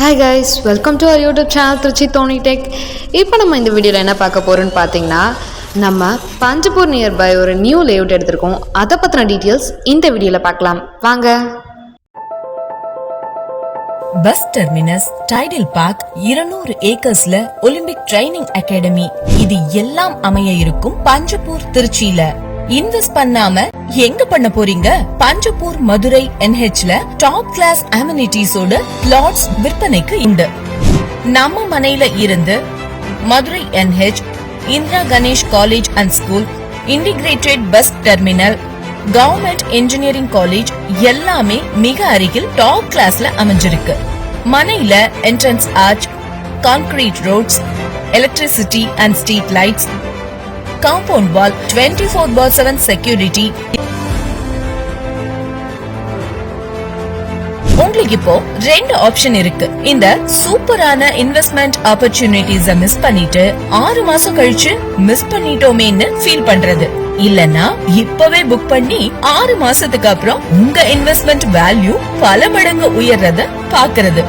Hi guys welcome to our YouTube channel Tiruchi Dhoni tech இப்போ நம்ம இந்த வீடியோவில் என்ன பார்க்க போகிறோன்னு பார்த்தீங்கன்னா நம்ம பஞ்சப்பூர் நியர்பை ஒரு நியூ லேஅவுட் எடுத்திருக்கோம். அதை பற்றின டீட்டெயில்ஸ் இந்த வீடியோவில் பார்க்கலாம். வாங்க. பஸ் டெர்மினஸ் டைடல் பார்க் இருநூறு ஏக்கர்ஸ்ல ஒலிம்பிக் ட்ரைனிங் அகாடமி இது எல்லாம் அமைய இருக்கும் பஞ்சப்பூர் திருச்சியில. இன்வெஸ்ட் பண்ணாம எங்க பண்ண போறீங்க? பஞ்சப்பூர் மதுரை என்ஹெச்ல டாப் கிளாஸ் அமினிட்டிஸோட பிளாட்ஸ் விற்பனைக்கு உண்டு. நம்ம மனையில இருந்து Madurai NH Indira Ganesh college and school integrated bus terminal government engineering college எல்லாமே மிக அருகில் டாப் கிளாஸ்ல அமைஞ்சிருக்கு. மனையில entrance arch concrete roads electricity and street lights compound wall twenty four by seven security உங்களுக்கு இப்போ ரெண்டு ஆப்ஷன் இருக்கு. இந்த சூப்பரான இன்வெஸ்ட்மெண்ட் ஆப்பர்ச்சுனிட்டிஸ மிஸ் பண்ணிட்டு ஆறு மாசம் கழிச்சு மிஸ் பண்ணிட்டோமேன்னு ஃபீல் பண்றது. இல்லனா இப்பவே புக் பண்ணி ஆறு மாசத்துக்கு அப்புறம் உங்க இன்வெஸ்ட்மெண்ட் வேல்யூ பல மடங்கு உயர்றத பாக்குறது.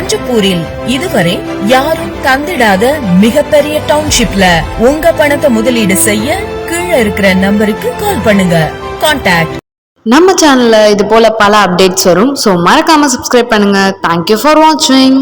பஞ்சப்பூரில் இதுவரை யாரும் தந்திடாத மிகப்பெரிய டவுன்ஷிப்ல உங்க பணத்தை முதலீடு செய்ய கீழே இருக்கிற நம்பருக்கு கால் பண்ணுங்க. கான்டாக்ட் நம்ம சேனல்ல இது போல பல அப்டேட்ஸ் வரும். ஸோ மறக்காம சப்ஸ்கிரைப் பண்ணுங்க. தேங்க்யூ ஃபார் வாட்சிங்